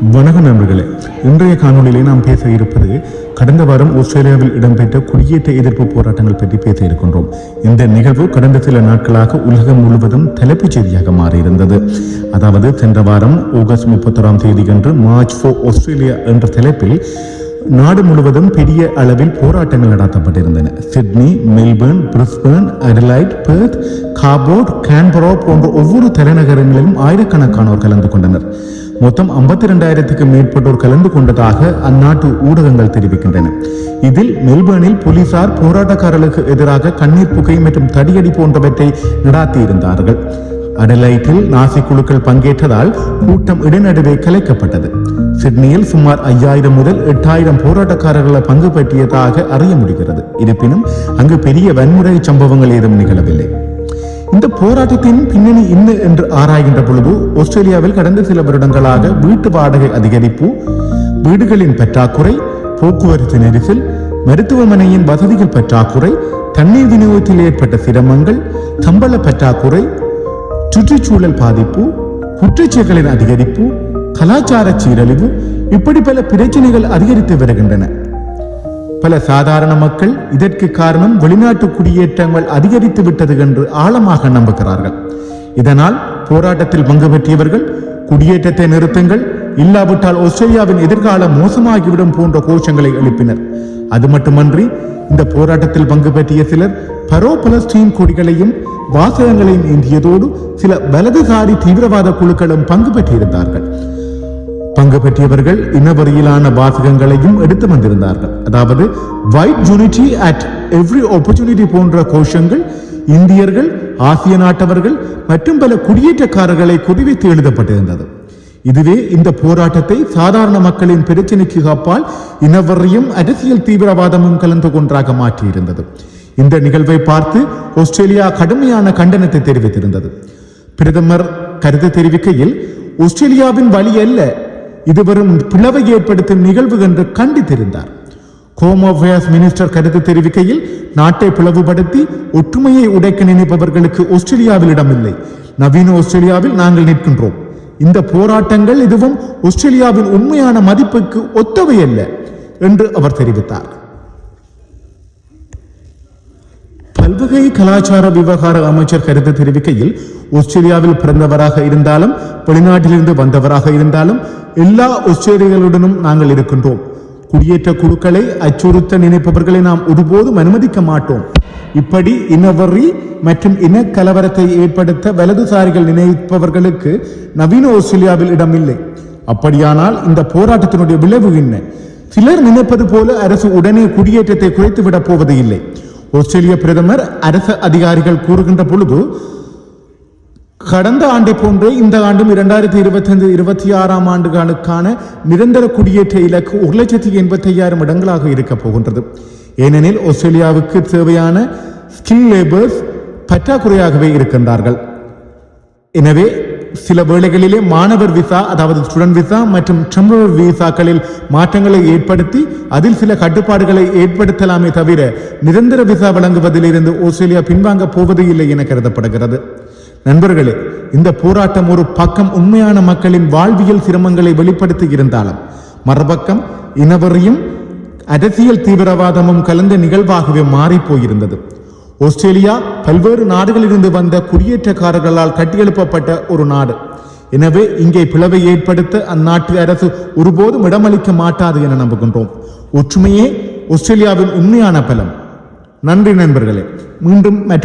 வணக்கம் நண்பர்களே இன்றைய காணொளியிலே நாம் பேச இருப்பது கடந்த வாரம் ஆஸ்திரேலியாவில் இடம்பெற்ற குடியேற்ற எதிர்ப்பு போராட்டங்கள் பற்றி பேச இருக்கின்றோம். இந்த நிகழ்வு கடந்த சில நாட்களாக உலகம் முழுவதும் தலைப்புச் செய்தியாக மாறியிருந்தது. அதாவது சென்ற வாரம் ஆகஸ்ட் முப்பத்தொராம் தேதியன்று மார்ச் ஃபோ ஆஸ்திரேலியா என்ற தலைப்பில் நாடு முழுவதும் பெரிய அளவில் போராட்டங்கள் நடத்தப்பட்டிருந்தன. Sydney Melbourne Brisbane Adelaide Perth Hobart Canberra போன்ற ஒவ்வொரு தலைநகரங்களிலும் ஆயிரக்கணக்கானோர் கலந்து கொண்டனர். மொத்தம் ஐம்பத்தி ரெண்டாயிரத்துக்கும் மேற்பட்டோர் கலந்து கொண்டதாக அந்நாட்டு ஊடகங்கள் தெரிவிக்கின்றன. இதில் மெல்பர்னில் போலீசார் போராட்டக்காரர்களுக்கு எதிராக கண்ணீர் புகை மற்றும் தடியடி போன்றவற்றை நடாத்தியிருந்தார்கள். அடலைட்டில் நாசி குழுக்கள் பங்கேற்றதால் கூட்டம் இடைநடுவே கலைக்கப்பட்டது. சிட்னியில் சுமார் ஐயாயிரம் முதல் எட்டாயிரம் போராட்டக்காரர்களை பங்கு பற்றியதாக அறிய முடிகிறது. இருப்பினும் அங்கு பெரிய வன்முறை சம்பவங்கள் ஏதும் நிகழவில்லை. இந்த போராட்டத்தின் பின்னணி என்ன என்று ஆராய்கின்ற பொழுது ஆஸ்திரேலியாவில் கடந்த சில வருடங்களாக வீட்டு வாடகை அதிகரிப்பு வீடுகளின் பற்றாக்குறை போக்குவரத்து நெரிசல் மருத்துவமனையின் வசதிகள் பற்றாக்குறை தண்ணீர் விநியோகத்தில் ஏற்பட்ட சிரமங்கள் சம்பள பற்றாக்குறை சுற்றுச்சூழல் பாதிப்பு குற்றச்செயல்களின் அதிகரிப்பு கலாச்சார சீரழிவு இப்படி பல பிரச்சனைகள் அதிகரித்து வருகின்றன. பல சாதாரண மக்கள் இதற்கு காரணம் வெளிநாட்டு குடியேற்றங்கள் அதிகரித்து விட்டது என்று ஆழமாக நம்புகிறார்கள். இதனால் போராட்டத்தில் பங்கு பெற்றியவர்கள் குடியேற்றத்தை நிறுத்துங்கள் இல்லாவிட்டால் ஆஸ்திரேலியாவின் எதிர்காலம் மோசமாகிவிடும் போன்ற கோஷங்களை எழுப்பினர். அது மட்டுமன்றி இந்த போராட்டத்தில் பங்கு பெற்றிய சிலர் பரோ பலஸ்டீன் கொடிகளையும் வாசகங்களையும் ஏந்தியதோடு சில வலதுசாரி தீவிரவாத குழுக்களும் பங்கு பெற்றிருந்தார்கள். பங்கு பெற்றியவர்கள் இனவரியிலான வாசகங்களையும் எடுத்து வந்திருந்தார்கள். அதாவது white unity at every opportunity போன்ற கோஷங்கள் இந்தியர்கள் ஆசிய நாட்டவர்கள் மற்றும் பல குடியேற்றக்காரர்களை குறிவைத்து எழுதப்பட்டிருந்தது. இதுவே இந்த போராட்டத்தை சாதாரண மக்களின் பிரச்சினைக்கு அப்பால் இனவரியும் அரசியல் தீவிரவாதமும் கலந்து கொன்றாக மாற்றியிருந்தது. இந்த நிகழ்வை பார்த்து ஆஸ்திரேலியா கடுமையான கண்டனத்தை தெரிவித்திருந்தது. பிரதமர் கருத்து தெரிவிக்கையில் ஆஸ்திரேலியாவின் வழி அல்ல இது வெறும் பிளவை ஏற்படுத்தும் நிகழ்வு என்று கண்டித்திருந்தார். ஹோம் அஃபேர்ஸ் மினிஸ்டர் கருத்து தெரிவிக்கையில் நாட்டை பிளவுபடுத்தி ஒற்றுமையை உடைக்க நினைப்பவர்களுக்கு ஆஸ்திரேலியாவில் இடமில்லை. நவீன ஆஸ்திரேலியாவில் நாங்கள் நிற்கின்றோம். இந்த போராட்டங்கள் இதுவும் ஆஸ்திரேலியாவின் உண்மையான மதிப்புக்கு ஒத்தவை அல்ல என்று அவர் தெரிவித்தார். பல்வகை கலாச்சார விவகார அமைச்சர் கருத்து தெரிவிக்கையில் ஆஸ்திரேலியாவில் பிறந்தவராக இருந்தாலும் வெளிநாட்டிலிருந்து வந்தவராக இருந்தாலும் எல்லா ஆஸ்திரேலியர்களுடனும் நாங்கள் இருக்கின்றோம். குடியேற்ற குழுக்களை அச்சுறுத்த நினைப்பவர்களை நாம் ஒருபோதும் அனுமதிக்க மாட்டோம். இப்படி இனவெறி மற்றும் இன கலவரத்தை ஏற்படுத்த வலதுசாரிகள் நினைப்பவர்களுக்கு நவீன ஆஸ்திரேலியாவில் இடமில்லை. அப்படியானால் இந்த போராட்டத்தினுடைய விளைவு என்ன? சிலர் நினைப்பது போல அரசு உடனே குடியேற்றத்தை குறைத்து விடப் போவது இல்லை ஆஸ்திரேலிய பிரதமர் அரசு அதிகாரிகள் கூறுகின்ற பொழுது கடந்த ஆண்டை போன்றே இந்த ஆண்டும் இரண்டாயிரத்தி இருபத்தைந்து இருபத்தி ஆறாம் ஆண்டுகளுக்கான நிரந்தர குடியேற்ற இலக்கு ஒரு லட்சத்தி எண்பத்தி ஐயாயிரம் இடங்களாக இருக்க போகின்றது ஏனெனில் ஆஸ்திரேலியாவுக்கு தேவையான ஸ்கில் லேபர்ஸ் பற்றாக்குறையாகவே இருக்கின்றார்கள் எனவே சில வேளைகளிலே மாணவர் விசா அதாவது ஸ்டூடெண்ட் விசா மற்றும் டெம்பரரி விசாக்களில் மாற்றங்களை ஏற்படுத்தி அதில் சில கட்டுப்பாடுகளை ஏற்படுத்தலாமே தவிர நிரந்தர விசா வழங்குவதிலிருந்து ஆஸ்திரேலியா பின்வாங்க போவது இல்லை என கருதப்படுகிறது. நண்பர்களே இந்த போராட்டம் ஒரு பக்கம் உண்மையான மக்களின் வாழ்வியல் சிரமங்களை வெளிப்படுத்தி இருந்தாலும் மறுபக்கம் இனவரியும் அரசியல் தீவிரவாதமும் கலந்த நிகழ்வாகவே மாறிப் போயிருந்தது. ஆஸ்திரேலியா பல்வேறு நாடுகளிலிருந்து வந்த குடியேற்றக்காரர்களால் கட்டியெழுப்பப்பட்ட ஒரு நாடு. எனவே இங்கே பிளவை ஏற்படுத்த அந்நாட்டு அரசு ஒருபோதும் இடமளிக்க மாட்டாது என நம்புகின்றோம். ஒற்றுமையே ஆஸ்திரேலியாவின் உண்மையான பலம். நன்றி நண்பர்களே. மீண்டும் மற்றும்